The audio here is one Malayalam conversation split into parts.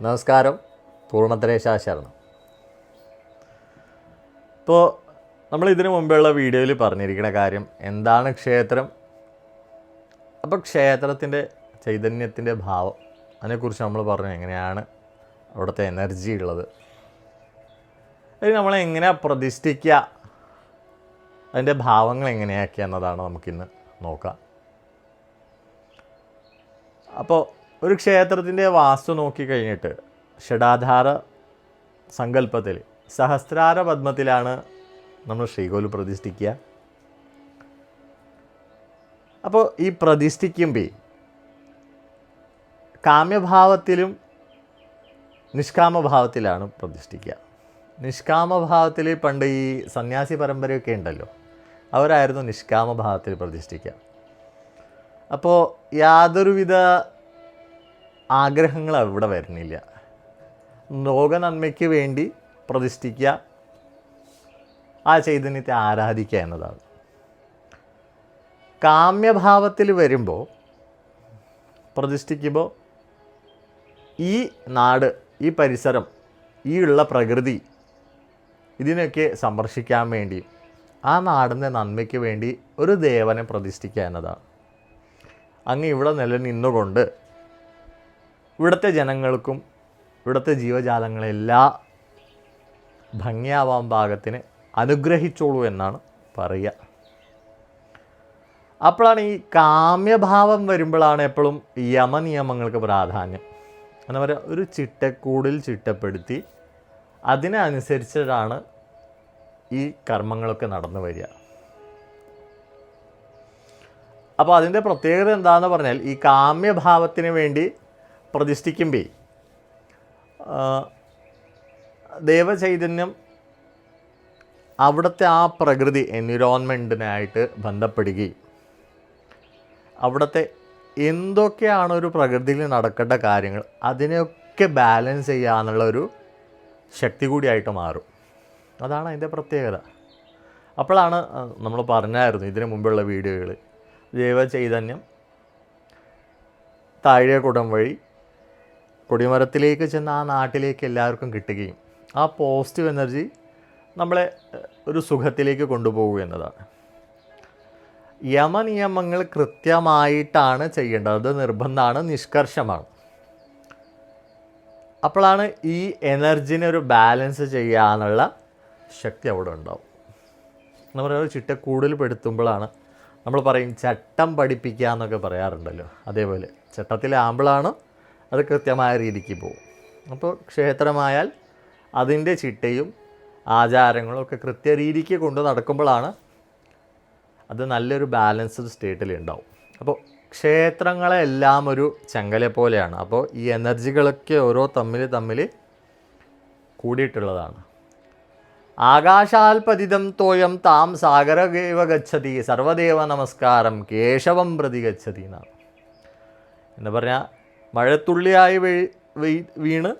നമസ്കാരം. പൂർണത്രേശാശരണം ഇപ്പോൾ നമ്മൾ ഇതിനു മുമ്പുള്ള വീഡിയോയിൽ പറഞ്ഞിരിക്കുന്ന കാര്യം എന്താണ് ക്ഷേത്രം? അപ്പോൾ ക്ഷേത്രത്തിന്റെ ചൈതന്യത്തിന്റെ ഭാവം അതിനെക്കുറിച്ച് നമ്മൾ പറഞ്ഞു എങ്ങനെയാണ് അവിടുത്തെ എനർജി ഉള്ളത്. അതിന് നമ്മളെ എങ്ങനെയാണ് പ്രതിഷ്ഠിക്കുക അതിന്റെ ഭാവങ്ങൾ എങ്ങനെയാക്കുക എന്നതാണ് നമുക്കിന്ന് നോക്കാം. അപ്പോൾ ഒരു ക്ഷേത്രത്തിന്റെ വാസ്തു നോക്കി കഴിഞ്ഞിട്ട് ഷഡാധാര സങ്കല്പത്തിൽ സഹസ്രാര പത്മത്തിലാണ് നമ്മൾ ശ്രീകോൽ പ്രതിഷ്ഠിക്കുക. അപ്പോൾ ഈ പ്രതിഷ്ഠിക്കുമ്പോൾ കാമ്യഭാവത്തിലും നിഷ്കാമഭാവത്തിലാണ് പ്രതിഷ്ഠിക്കുക. നിഷ്കാമഭാവത്തിൽ പണ്ട് ഈ സന്യാസി പരമ്പരയൊക്കെ ഉണ്ടല്ലോ അവരായിരുന്നു നിഷ്കാമഭാവത്തിൽ പ്രതിഷ്ഠിക്കുക. അപ്പോൾ യാതൊരുവിധ ആഗ്രഹങ്ങൾ അവിടെ വരുന്നില്ല. ലോക നന്മയ്ക്ക് വേണ്ടി പ്രതിഷ്ഠിക്കുക ആ ചൈതന്യത്തെ ആരാധിക്കുക എന്നതാണ്. കാമ്യഭാവത്തിൽ വരുമ്പോൾ പ്രതിഷ്ഠിക്കുമ്പോൾ ഈ നാട് ഈ പരിസരം ഈ ഉള്ള പ്രകൃതി ഇതിനൊക്കെ സന്ദർശിക്കാൻ വേണ്ടി ആ നാടിന്റെ നന്മയ്ക്ക് വേണ്ടി ഒരു ദേവനെ പ്രതിഷ്ഠിക്കുക എന്നതാണ്. അങ്ങ് ഇവിടെ നിലനിന്നുകൊണ്ട് ഇവിടുത്തെ ജനങ്ങൾക്കും ഇവിടുത്തെ ജീവജാലങ്ങളെല്ലാം ഭംഗിയാവാൻ ഭാഗത്തിന് അനുഗ്രഹിച്ചോളൂ എന്നാണ് പറയുക. അപ്പോഴാണ് ഈ കാമ്യഭാവം വരുമ്പോഴാണ് എപ്പോഴും യമനിയമങ്ങൾക്ക് പ്രാധാന്യം. എന്താ പറയുക? ഒരു ചിട്ടക്കൂടിൽ ചിട്ടപ്പെടുത്തി അതിനനുസരിച്ചിട്ടാണ് ഈ കർമ്മങ്ങളൊക്കെ നടന്നു വരിക. അപ്പോൾ അതിന്റെ പ്രത്യേകത എന്താണെന്ന് പറഞ്ഞാൽ ഈ കാമ്യഭാവത്തിന് വേണ്ടി പ്രതിഷ്ഠിക്കുമ്പോൾ ദേവചൈതന്യം അവിടുത്തെ ആ പ്രകൃതി എൻവിറോൺമെന്റിനായിട്ട് ബന്ധപ്പെടുകയും അവിടുത്തെ എന്തൊക്കെയാണ് ഒരു പ്രകൃതിയിൽ നടക്കേണ്ട കാര്യങ്ങൾ അതിനെയൊക്കെ ബാലൻസ് ചെയ്യാന്നുള്ള ഒരു ശക്തി കൂടിയായിട്ട് മാറും. അതാണ് അതിന്റെ പ്രത്യേകത. അപ്പോഴാണ് നമ്മൾ പറഞ്ഞായിരുന്നു ഇതിനു മുമ്പുള്ള വീഡിയോകൾ ജൈവചൈതന്യം താഴെ കുടം വഴി കൊടിമരത്തിലേക്ക് ചെന്ന് ആ നാട്ടിലേക്ക് എല്ലാവർക്കും കിട്ടുകയും ആ പോസിറ്റീവ് എനർജി നമ്മളെ ഒരു സുഖത്തിലേക്ക് കൊണ്ടുപോകുക എന്നതാണ്. യമനിയമങ്ങൾ കൃത്യമായിട്ടാണ് ചെയ്യേണ്ടത്. അത് നിർബന്ധമാണ് നിഷ്കർഷമാണ്. അപ്പോഴാണ് ഈ എനർജിനെ ഒരു ബാലൻസ് ചെയ്യാനുള്ള ശക്തി അവിടെ ഉണ്ടാവും. എന്ന് പറയുന്നത് ചിട്ടക്കൂടിൽ പെടുത്തുമ്പോഴാണ് നമ്മൾ പറയും ചട്ടം പഠിപ്പിക്കുക എന്നൊക്കെ പറയാറുണ്ടല്ലോ. അതേപോലെ. ചട്ടത്തിലെ ആമ്പിളാണ് അത് കൃത്യമായ രീതിക്ക് പോകും അപ്പോൾ ക്ഷേത്രമായാൽ അതിന്റെ ചിട്ടയും ആചാരങ്ങളും ഒക്കെ കൃത്യ രീതിക്ക് കൊണ്ട് നടക്കുമ്പോഴാണ് അത് നല്ലൊരു ബാലൻസ്ഡ് സ്റ്റേറ്റിൽ ഉണ്ടാവും. അപ്പോൾ ക്ഷേത്രങ്ങളെല്ലാം ഒരു ചങ്ങല പോലെയാണ്. അപ്പോൾ ഈ എനർജികളൊക്കെ ഓരോ തമ്മിൽ തമ്മിൽ കൂടിയിട്ടുള്ളതാണ്. ആകാശാൽപതിതം തോയം താം സാഗരദേവ ഗച്ഛതി സർവദേവ നമസ്കാരം കേശവം പ്രതി ഗച്ഛതി എന്നാണ്. എന്ന് പറഞ്ഞാൽ മഴത്തുള്ളിയായി വീണ്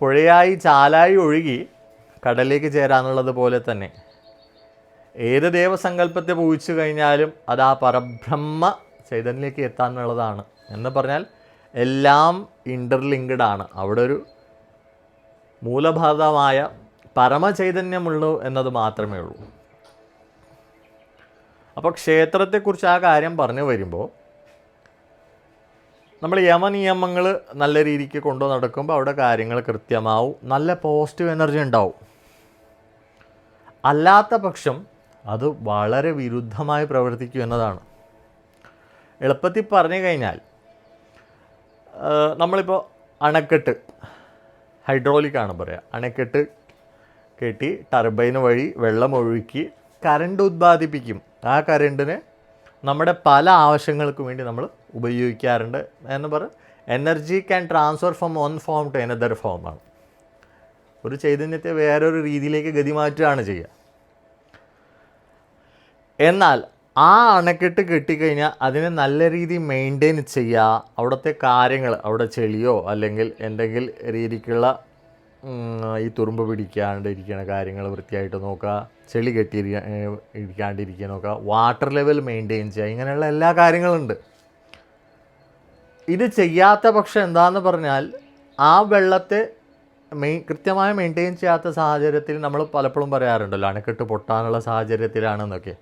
പുഴയായി ചാലായി ഒഴുകി കടലിലേക്ക് ചേരാന്നുള്ളത് പോലെ തന്നെ. ഏത് ദേവസങ്കല്പത്തെ പൂജിച്ചു കഴിഞ്ഞാലും അത് ആ പരബ്രഹ്മ ചൈതന്യത്തിലേക്ക് എത്താനുള്ളതാണ്. എന്ന് പറഞ്ഞാൽ എല്ലാം ഇന്റർലിങ്ക്ഡ് ആണ്. അവിടെ ഒരു മൂലഭാതമായ പരമചൈതന്യമുള്ളൂ എന്നത് മാത്രമേ ഉള്ളൂ. അപ്പോൾ ക്ഷേത്രത്തെക്കുറിച്ച് ആ കാര്യം പറഞ്ഞു വരുമ്പോൾ നമ്മൾ യമനിയമങ്ങൾ നല്ല രീതിക്ക് കൊണ്ടു നടക്കുമ്പോൾ അവിടെ കാര്യങ്ങൾ കൃത്യമാവും. നല്ല പോസിറ്റീവ് എനർജി ഉണ്ടാവും. അല്ലാത്ത പക്ഷം അത് വളരെ വിരുദ്ധമായി പ്രവർത്തിക്കും എന്നതാണ്. എളുപ്പത്തിൽ പറഞ്ഞു കഴിഞ്ഞാൽ നമ്മളിപ്പോൾ അണക്കെട്ട് ഹൈഡ്രോളിക് ആണ് പറയുക അണക്കെട്ട് കെട്ടി ടർബൈൻ വഴി വെള്ളം ഒഴുക്കി കറണ്ട് ഉത്പാദിപ്പിക്കും. ആ കരണ്ടിന് നമ്മുടെ പല ആവശ്യങ്ങൾക്കും വേണ്ടി നമ്മൾ ഉപയോഗിക്കാറുണ്ട്. എന്ന് പറഞ്ഞാൽ energy can transfer from one form to another ഫോമാണ് ഒരു ചൈതന്യത്തെ വേറൊരു രീതിയിലേക്ക് ഗതി മാറ്റുകയാണ് ചെയ്യുക. എന്നാൽ ആ അണക്കെട്ട് കെട്ടിക്കഴിഞ്ഞാൽ അതിനെ നല്ല രീതിയിൽ മെയിന്റെയിൻ ചെയ്യുക അവിടുത്തെ കാര്യങ്ങൾ അവിടെ ചെളിയോ അല്ലെങ്കിൽ എന്തെങ്കിലും രീതിക്കുള്ള ഈ തുറുമ്പ് പിടിക്കാണ്ടിരിക്കുന്ന കാര്യങ്ങൾ വൃത്തിയായിട്ട് നോക്കുക. ചെളി കെട്ടി ഇരിക്കാണ്ടിരിക്കുക നോക്കുക. വാട്ടർ ലെവൽ മെയിന്റെയിൻ ചെയ്യുക. ഇങ്ങനെയുള്ള എല്ലാ കാര്യങ്ങളുണ്ട് ഇത് ചെയ്യാത്ത പക്ഷം എന്താന്ന് പറഞ്ഞാൽ ആ വെള്ളത്തെ മെയിൻ കൃത്യമായി മെയിന്റെയിൻ ചെയ്യാത്ത സാഹചര്യത്തിൽ നമ്മൾ പലപ്പോഴും പറയാറുണ്ടല്ലോ അണക്കെട്ട് പൊട്ടാനുള്ള സാഹചര്യത്തിലാണെന്നൊക്കെ.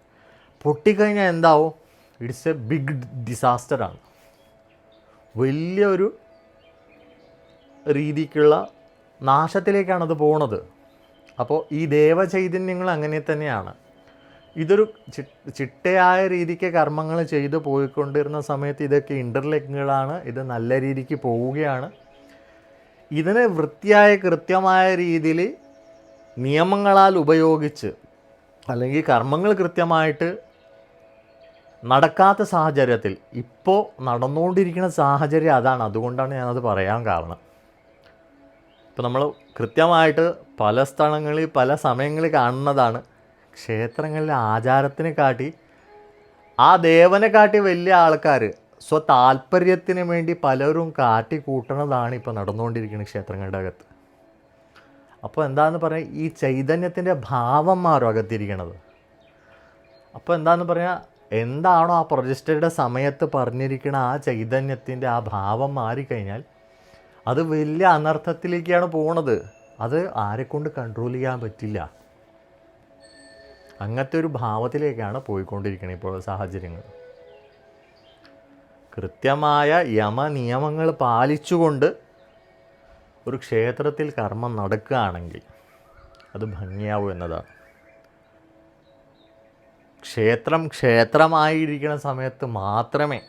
പൊട്ടിക്കഴിഞ്ഞാൽ എന്താവും? ഇറ്റ്സ് എ ബിഗ് ഡിസാസ്റ്ററാണ് വലിയൊരു രീതിക്കുള്ള നാശത്തിലേക്കാണത് പോണത്. അപ്പോൾ ഈ ദേവചൈതന്യങ്ങൾ അങ്ങനെ തന്നെയാണ്. ഇതൊരു ചിട്ടയായ രീതിക്ക് കർമ്മങ്ങൾ ചെയ്തു പോയിക്കൊണ്ടിരുന്ന സമയത്ത് ഇതൊക്കെ ഇന്റർലിങ്കുകളാണ് ഇത് നല്ല രീതിക്ക് പോവുകയാണ്. ഇതിനെ വൃത്തിയായ കൃത്യമായ രീതിയിൽ നിയമങ്ങളാൽ ഉപയോഗിച്ച് അല്ലെങ്കിൽ കർമ്മങ്ങൾ കൃത്യമായിട്ട് നടക്കാത്ത സാഹചര്യത്തിൽ ഇപ്പോൾ നടന്നുകൊണ്ടിരിക്കുന്ന സാഹചര്യം അതാണ്. അതുകൊണ്ടാണ് ഞാനത് പറയാൻ കാരണം. ഇപ്പോൾ നമ്മൾ കൃത്യമായിട്ട് പല സ്ഥലങ്ങളിൽ പല സമയങ്ങളിൽ കാണുന്നതാണ്. ക്ഷേത്രങ്ങളിലെ ആചാരത്തിനെ കാട്ടി ആ ദേവനെ കാട്ടി വലിയ ആൾക്കാർ സ്വതാല്പര്യത്തിന് വേണ്ടി പലരും കാട്ടി കൂട്ടണതാണ് ഇപ്പോൾ നടന്നുകൊണ്ടിരിക്കുന്നത് ക്ഷേത്രങ്ങളുടെ അകത്ത്. അപ്പോൾ എന്താന്ന് പറയാൽ ഈ ചൈതന്യത്തിന്റെ ഭാവം മാറും അകത്തിരിക്കണത്. അപ്പോൾ എന്താന്ന് പറയാൽ എന്താണോ ആ പ്രൊജസ്റ്റയുടെ സമയത്ത് പറഞ്ഞിരിക്കുന്ന ആ ചൈതന്യത്തിന്റെ ആ ഭാവം മാറിക്കഴിഞ്ഞാൽ അത് വലിയ അനർത്ഥത്തിലേക്കാണ് പോണത്. അത് ആരെക്കൊണ്ട് കൺട്രോൾ ചെയ്യാൻ പറ്റില്ല. അങ്ങനത്തെ ഒരു ഭാവത്തിലേക്കാണ് പോയിക്കൊണ്ടിരിക്കുന്നത് ഇപ്പോൾ സാഹചര്യങ്ങൾ. കൃത്യമായ യമനിയമങ്ങൾ പാലിച്ചുകൊണ്ട് ഒരു ക്ഷേത്രത്തിൽ കർമ്മം നടക്കുകയാണെങ്കിൽ അത് ഭംഗിയാവും എന്നതാണ്. ക്ഷേത്രം ക്ഷേത്രമായിരിക്കുന്ന സമയത്ത് മാത്രമേ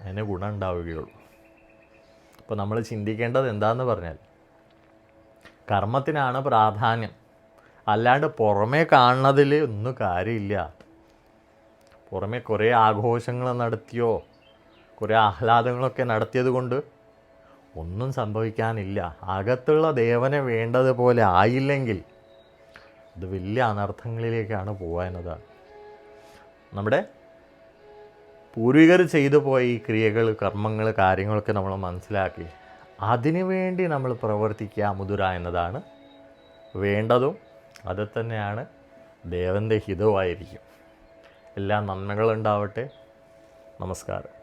അതിന് ഗുണം ഉണ്ടാവുകയുള്ളൂ. അപ്പോൾ നമ്മൾ ചിന്തിക്കേണ്ടത് എന്താണെന്ന് പറഞ്ഞാൽ കർമ്മത്തിനാണ് പ്രാധാന്യം. അല്ലാണ്ട് പുറമേ കാണുന്നതിൽ ഒന്നും കാര്യമില്ല. പുറമേ കുറേ ആഘോഷങ്ങൾ നടത്തിയോ കുറേ ആഹ്ലാദങ്ങളൊക്കെ നടത്തിയത് കൊണ്ട് ഒന്നും സംഭവിക്കാനില്ല. അകത്തുള്ള ദേവനെ വേണ്ടതുപോലെ ആയില്ലെങ്കിൽ അത് വലിയ അനർത്ഥങ്ങളിലേക്കാണ് പോകാനത് നമ്മുടെ പൂർവികർ ചെയ്തു പോയ ഈ ക്രിയകൾ കർമ്മങ്ങൾ കാര്യങ്ങളൊക്കെ നമ്മൾ മനസ്സിലാക്കി. അതിനുവേണ്ടി നമ്മൾ പ്രവർത്തിക്കുക മുതുര എന്നതാണ്. വേണ്ടതും അത് തന്നെയാണ് ദേവന്റെ ഹിതവുമായിരിക്കും. എല്ലാ നന്മകളുണ്ടാവട്ടെ. നമസ്കാരം.